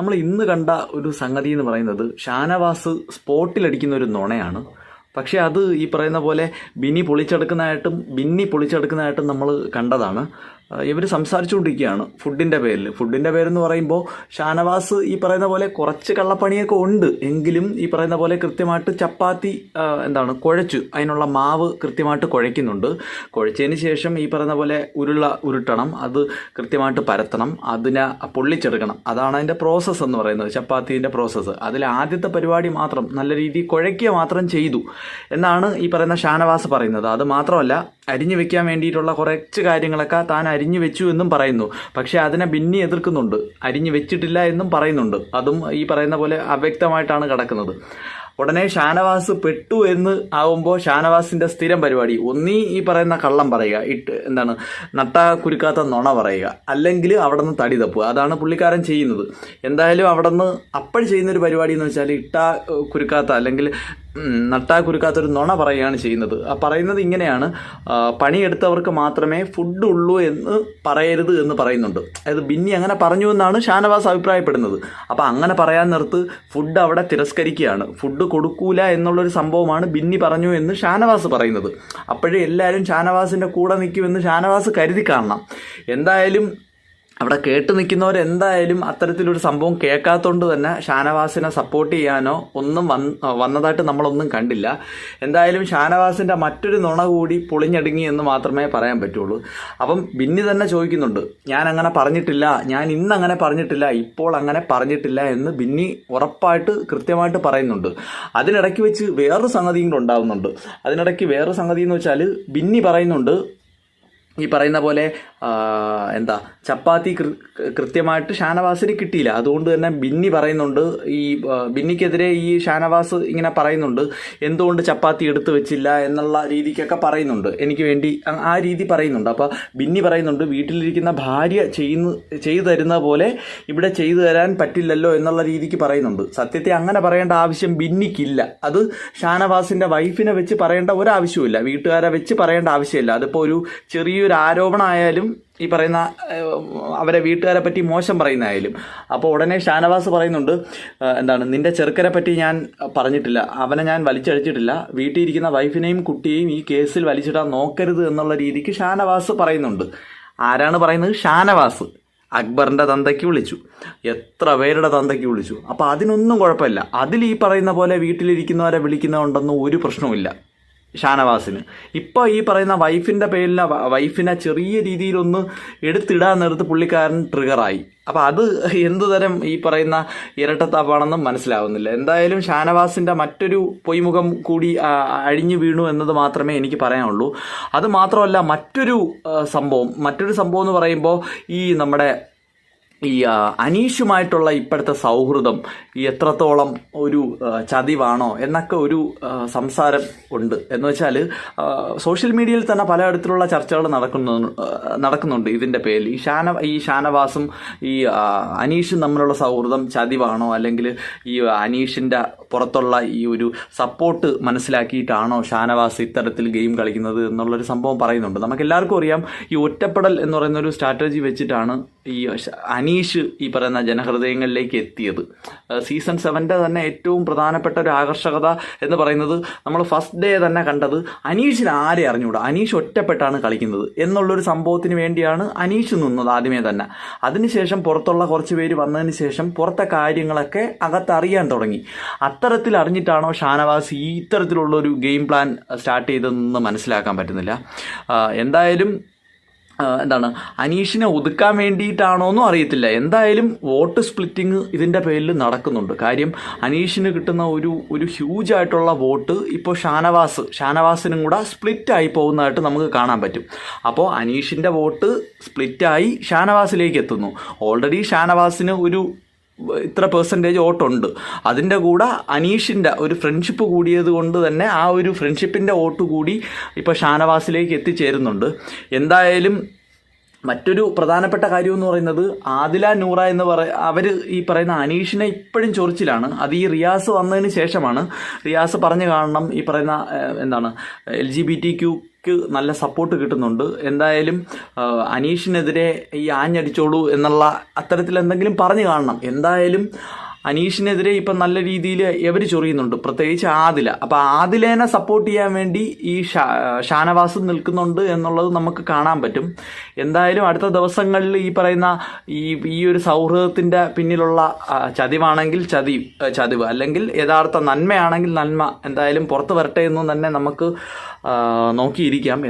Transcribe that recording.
നമ്മൾ ഇന്ന് കണ്ട ഒരു സംഗതി എന്ന് പറയുന്നത് ഷാനവാസ് സ്പോട്ടിലടിക്കുന്ന ഒരു നുണയാണ്. പക്ഷേ അത് ഈ പറയുന്ന പോലെ ബിനി പൊളിച്ചെടുക്കുന്നതായിട്ടും ബിന്നി പൊളിച്ചെടുക്കുന്നതായിട്ടും നമ്മൾ കണ്ടതാണ്. ഇവർ സംസാരിച്ചുകൊണ്ടിരിക്കുകയാണ് ഫുഡിന്റെ പേരിൽ ഫുഡിന്റെ പേരെന്ന് പറയുമ്പോൾ ഷാനവാസ് ഈ പറയുന്ന പോലെ കുറച്ച് കള്ളപ്പണിയൊക്കെ ഉണ്ട് എങ്കിലും ഈ പറയുന്ന പോലെ കൃത്യമായിട്ട് ചപ്പാത്തി എന്താണ് കുഴച്ചു. അതിനുള്ള മാവ് കൃത്യമായിട്ട് കുഴയ്ക്കുന്നുണ്ട്. കുഴച്ചതിന് ശേഷം ഈ പറയുന്ന പോലെ ഉരുള ഉരുട്ടണം. അത് കൃത്യമായിട്ട് പരത്തണം. അതിനെ പൊള്ളിച്ചെടുക്കണം. അതാണ് അതിന്റെ പ്രോസസ്സ് എന്ന് പറയുന്നത് ചപ്പാത്തീന്റെ പ്രോസസ്സ് അതിൽ ആദ്യത്തെ പരിപാടി മാത്രം നല്ല രീതിയിൽ കുഴയ്ക്കുക മാത്രം ചെയ്തു എന്നാണ് ഈ പറയുന്ന ഷാനവാസ് പറയുന്നത്. അത് മാത്രമല്ല അരിഞ്ഞു വെക്കാൻ വേണ്ടിയിട്ടുള്ള കുറച്ച് കാര്യങ്ങളൊക്കെ താൻ അരിഞ്ഞു വെച്ചു എന്നും പറയുന്നു. പക്ഷേ അതിനെ ബിന്നി എതിർക്കുന്നുണ്ട്. അരിഞ്ഞു വെച്ചിട്ടില്ല എന്നും പറയുന്നുണ്ട്. അതും ഈ പറയുന്ന പോലെ അവ്യക്തമായിട്ടാണ് കിടക്കുന്നത്. ഉടനെ ഷാനവാസ് പെട്ടു എന്ന് ആവുമ്പോൾ ഷാനവാസിന്റെ സ്ഥിരം പരിപാടി. ഒന്നീ ഈ പറയുന്ന കള്ളം പറയുക. ഇട്ട് എന്താണ്? നട്ട കുരുക്കാത്ത നുണ പറയുക. അല്ലെങ്കിൽ അവിടെ നിന്ന് തടി തപ്പുക. അതാണ് പുള്ളിക്കാരൻ ചെയ്യുന്നത്. എന്തായാലും അവിടെ നിന്ന് അപ്പോൾ ചെയ്യുന്നൊരു പരിപാടി എന്ന് വെച്ചാൽ ഇട്ട കുരുക്കാത്ത അല്ലെങ്കിൽ നട്ടാ കുരുക്കാത്തൊരു നുണ പറയുകയാണ് ചെയ്യുന്നത്. ആ പറയുന്നത് ഇങ്ങനെയാണ്. പണിയെടുത്തവർക്ക് മാത്രമേ ഫുഡ് ഉള്ളൂ എന്ന് പറയരുത് എന്ന് പറയുന്നുണ്ട്. അതായത് ബിന്നി അങ്ങനെ പറഞ്ഞു എന്നാണ് ഷാനവാസ് അഭിപ്രായപ്പെടുന്നത്. അപ്പോൾ അങ്ങനെ പറയാൻ നിർത്ത് ഫുഡ് അവിടെ തിരസ്കരിക്കുകയാണ്. ഫുഡ് കൊടുക്കൂല എന്നുള്ളൊരു സംഭവമാണ് ബിന്നി പറഞ്ഞു എന്ന് ഷാനവാസ് പറയുന്നത്. അപ്പോഴേ എല്ലാവരും ഷാനവാസിന്റെ കൂടെ നിൽക്കുമെന്ന് ഷാനവാസ് കരുതി കാണണം. എന്തായാലും അവിടെ കേട്ട് നിൽക്കുന്നവരെന്തായാലും അത്തരത്തിലൊരു സംഭവം കേൾക്കാത്തതുകൊണ്ട് തന്നെ ഷാനവാസിനെ സപ്പോർട്ട് ചെയ്യാനോ ഒന്നും വന്ന് വന്നതായിട്ട് നമ്മളൊന്നും കണ്ടില്ല. എന്തായാലും ഷാനവാസിന്റെ മറ്റൊരു നുണ കൂടി പൊളിഞ്ഞടുങ്ങി എന്ന് മാത്രമേ പറയാൻ പറ്റുള്ളൂ. അപ്പം ബിന്നി തന്നെ ചോദിക്കുന്നുണ്ട് ഞാൻ അങ്ങനെ പറഞ്ഞിട്ടില്ല ഞാൻ ഇന്നങ്ങനെ പറഞ്ഞിട്ടില്ല ഇപ്പോൾ അങ്ങനെ പറഞ്ഞിട്ടില്ല എന്ന് ബിന്നി ഉറപ്പായിട്ട് കൃത്യമായിട്ട് പറയുന്നുണ്ട്. അതിനിടയ്ക്ക് വെച്ച് വേറൊരു സംഗതിയും കൂടെ ഉണ്ടാവുന്നുണ്ട്. അതിനിടയ്ക്ക് വേറൊരു സംഗതി എന്ന് വെച്ചാൽ ബിന്നി പറയുന്നുണ്ട് ഈ പറയുന്ന പോലെ എന്താ ചപ്പാത്തി കൃത്യമായിട്ട് ഷാനവാസിന് കിട്ടിയില്ല. അതുകൊണ്ട് തന്നെ ബിന്നി പറയുന്നുണ്ട് ഈ ബിന്നിക്കെതിരെ ഈ ഷാനവാസ് ഇങ്ങനെ പറയുന്നുണ്ട് എന്തുകൊണ്ട് ചപ്പാത്തി എടുത്തു വെച്ചില്ല? എന്നുള്ള രീതിക്കൊക്കെ പറയുന്നുണ്ട്. എനിക്ക് വേണ്ടി ആ- ആ രീതി പറയുന്നുണ്ട്. അപ്പോൾ ബിന്നി പറയുന്നുണ്ട് വീട്ടിലിരിക്കുന്ന ഭാര്യ ചെയ്യുന്ന ചെയ്തു തരുന്ന പോലെ ഇവിടെ ചെയ്തു തരാൻ പറ്റില്ലല്ലോ എന്നുള്ള രീതിക്ക് പറയുന്നുണ്ട്. സത്യത്തെ അങ്ങനെ പറയേണ്ട ആവശ്യം ബിന്നിക്കില്ല. അത് ഷാനവാസിന്റെ വൈഫിനെ വെച്ച് പറയേണ്ട ഒരാവശ്യവുമില്ല. വീട്ടുകാരെ വെച്ച് പറയേണ്ട ആവശ്യമില്ല. അതിപ്പോൾ ഒരു ചെറിയൊരു ആരോപണമായാലും ഈ പറയുന്ന അവരെ വീട്ടുകാരെ പറ്റി മോശം പറയുന്നതായാലും. അപ്പോൾ ഉടനെ ഷാനവാസ് പറയുന്നുണ്ട് എന്താണ് നിന്റെ ചെറുക്കരെ പറ്റി ഞാൻ പറഞ്ഞിട്ടില്ല. അവനെ ഞാൻ വലിച്ചഴിച്ചിട്ടില്ല. വീട്ടിൽ ഇരിക്കുന്ന വൈഫിനെയും കുട്ടിയെയും ഈ കേസിൽ വലിച്ചിടാൻ നോക്കരുത് എന്നുള്ള രീതിക്ക് ഷാനവാസ് പറയുന്നുണ്ട്. ആരാണ് പറയുന്നത്? ഷാനവാസ്. അക്ബറിന്റെ തന്തയ്ക്ക് വിളിച്ചു. എത്ര പേരുടെ തന്തയ്ക്ക് വിളിച്ചു. അപ്പോൾ അതിനൊന്നും കുഴപ്പമില്ല. അതിൽ ഈ പറയുന്ന പോലെ വീട്ടിലിരിക്കുന്നവരെ വിളിക്കുന്നതുകൊണ്ടൊന്നും ഒരു പ്രശ്നവുമില്ല. ഷാനവാസിന്. ഇപ്പോൾ ഈ പറയുന്ന വൈഫിന്റെ പേരിൽ വൈഫിനെ ചെറിയ രീതിയിലൊന്ന് എടുത്തിടാൻ നേരത്ത് പുള്ളിക്കാരൻ ട്രിഗറായി അപ്പോൾ അത് എന്തു തരം ഈ പറയുന്ന ഇരട്ടത്താപ്പാണെന്നും മനസ്സിലാവുന്നില്ല. എന്തായാലും ഷാനവാസിന്റെ മറ്റൊരു പൊയ്മുഖം കൂടി അഴിഞ്ഞു വീണു എന്നത് മാത്രമേ എനിക്ക് പറയാനുള്ളൂ. അത് മാത്രമല്ല മറ്റൊരു സംഭവം. മറ്റൊരു സംഭവം എന്ന് പറയുമ്പോൾ ഈ നമ്മുടെ ഈ അനീഷുമായിട്ടുള്ള ഇപ്പോഴത്തെ സൗഹൃദം എത്രത്തോളം ഒരു ചതിവാണോ എന്നൊക്കെ ഒരു സംസാരം ഉണ്ട്. എന്ന് വെച്ചാൽ സോഷ്യൽ മീഡിയയിൽ തന്നെ പലതരത്തിലുള്ള ചർച്ചകൾ നടക്കുന്നു നടക്കുന്നുണ്ട് ഇതിന്റെ പേരിൽ. ഈ ഷാന ഈ ഷാനവാസും ഈ അനീഷും തമ്മിലുള്ള സൗഹൃദം ചതിവാണോ അല്ലെങ്കിൽ ഈ അനീഷിന്റെ പുറത്തുള്ള ഈ ഒരു സപ്പോർട്ട് മനസ്സിലാക്കിയിട്ടാണോ ഷാനവാസ് ഇത്തരത്തിൽ ഗെയിം കളിക്കുന്നത് എന്നുള്ളൊരു സംഭവം പറയുന്നുണ്ട്. നമുക്ക് എല്ലാവർക്കും അറിയാം ഈ ഒറ്റപ്പെടൽ എന്ന് പറയുന്ന ഒരു സ്ട്രാറ്റജി വെച്ചിട്ടാണ് ഈ അനീഷ് ഈ പറയുന്ന ജനഹൃദയങ്ങളിലേക്ക് എത്തിയത്. സീസൺ സെവന്റെ തന്നെ ഏറ്റവും പ്രധാനപ്പെട്ട ഒരു ആകർഷകത എന്ന് പറയുന്നത് നമ്മൾ ഫസ്റ്റ് ഡേ തന്നെ കണ്ടത് അനീഷിന് ആരെ അറിഞ്ഞുകൂടാ അനീഷ് ഒറ്റപ്പെട്ടാണ് കളിക്കുന്നത്. എന്നുള്ളൊരു സംഭവത്തിന് വേണ്ടിയാണ് അനീഷ് നിന്നത് ആദ്യമേ തന്നെ. അതിനുശേഷം പുറത്തുള്ള കുറച്ച് പേര് വന്നതിന് ശേഷം പുറത്തെ കാര്യങ്ങളൊക്കെ അകത്തറിയാൻ തുടങ്ങി. അത്തരത്തിൽ അറിഞ്ഞിട്ടാണോ ഷാനവാസ് ഈ ഇത്തരത്തിലുള്ളൊരു ഗെയിം പ്ലാൻ സ്റ്റാർട്ട് ചെയ്തതെന്ന് മനസ്സിലാക്കാൻ പറ്റുന്നില്ല. എന്തായാലും എന്താണ്? അനീഷിനെ ഒതുക്കാൻ വേണ്ടിയിട്ടാണോ എന്നും അറിയത്തില്ല. എന്തായാലും വോട്ട് സ്പ്ലിറ്റിംഗ് ഇതിന്റെ പേരിൽ നടക്കുന്നുണ്ട്. കാര്യം അനീഷിന് കിട്ടുന്ന ഒരു ഒരു ഹ്യൂജ് ആയിട്ടുള്ള വോട്ട് ഇപ്പോൾ ഷാനവാസ് ഷാനവാസിനും കൂടെ സ്പ്ലിറ്റ് ആയി പോകുന്നതായിട്ട് നമുക്ക് കാണാൻ പറ്റും. അപ്പോൾ അനീഷിന്റെ വോട്ട് സ്പ്ലിറ്റായി ഷാനവാസിലേക്ക് എത്തുന്നു. ഓൾറെഡി ഷാനവാസിന് ഒരു ഇത്ര പെർസെന്റേജ് വോട്ടുണ്ട്. അതിന്റെ കൂടെ അനീഷിന്റെ ഒരു ഫ്രണ്ട്ഷിപ്പ് കൂടിയത് കൊണ്ട് തന്നെ ആ ഒരു ഫ്രണ്ട്ഷിപ്പിന്റെ വോട്ട് കൂടി ഇപ്പോൾ ഷാനവാസിലേക്ക് എത്തിച്ചേരുന്നുണ്ട്. എന്തായാലും മറ്റൊരു പ്രധാനപ്പെട്ട കാര്യം എന്ന് പറയുന്നത് ആദില നൂറ എന്ന് പറ അവർ ഈ പറയുന്ന അനീഷിനെ ഇപ്പോഴും ചൊറിച്ചിലാണ്. അത് ഈ റിയാസ് വന്നതിന് ശേഷമാണ്. റിയാസ് പറഞ്ഞു കാണണം ഈ പറയുന്ന എന്താണ് എൽ ജി ബി ടി ക്യൂക്ക് നല്ല സപ്പോർട്ട് കിട്ടുന്നുണ്ട്. എന്തായാലും അനീഷിനെതിരെ ഈ ആഞ്ഞടിച്ചോളൂ എന്നുള്ള അത്തരത്തിൽ എന്തെങ്കിലും പറഞ്ഞു കാണണം. എന്തായാലും അനീഷിനെതിരെ ഇപ്പം നല്ല രീതിയിൽ എവർ ചൊറിയുന്നുണ്ട്? പ്രത്യേകിച്ച് ആദില. അപ്പോൾ ആദിലേനെ സപ്പോർട്ട് ചെയ്യാൻ വേണ്ടി ഈ ഷാനവാസ് നിൽക്കുന്നുണ്ട് എന്നുള്ളത് നമുക്ക് കാണാൻ പറ്റും. എന്തായാലും അടുത്ത ദിവസങ്ങളിൽ ഈ പറയുന്ന ഈ ഈ ഒരു സൗഹൃദത്തിന്റെ പിന്നിലുള്ള ചതിവാണെങ്കിൽ ചതി ചതിവ്. അല്ലെങ്കിൽ യഥാർത്ഥ നന്മയാണെങ്കിൽ നന്മ. എന്തായാലും പുറത്ത് വരട്ടെ എന്ന് തന്നെ നമുക്ക് നോക്കിയിരിക്കാം.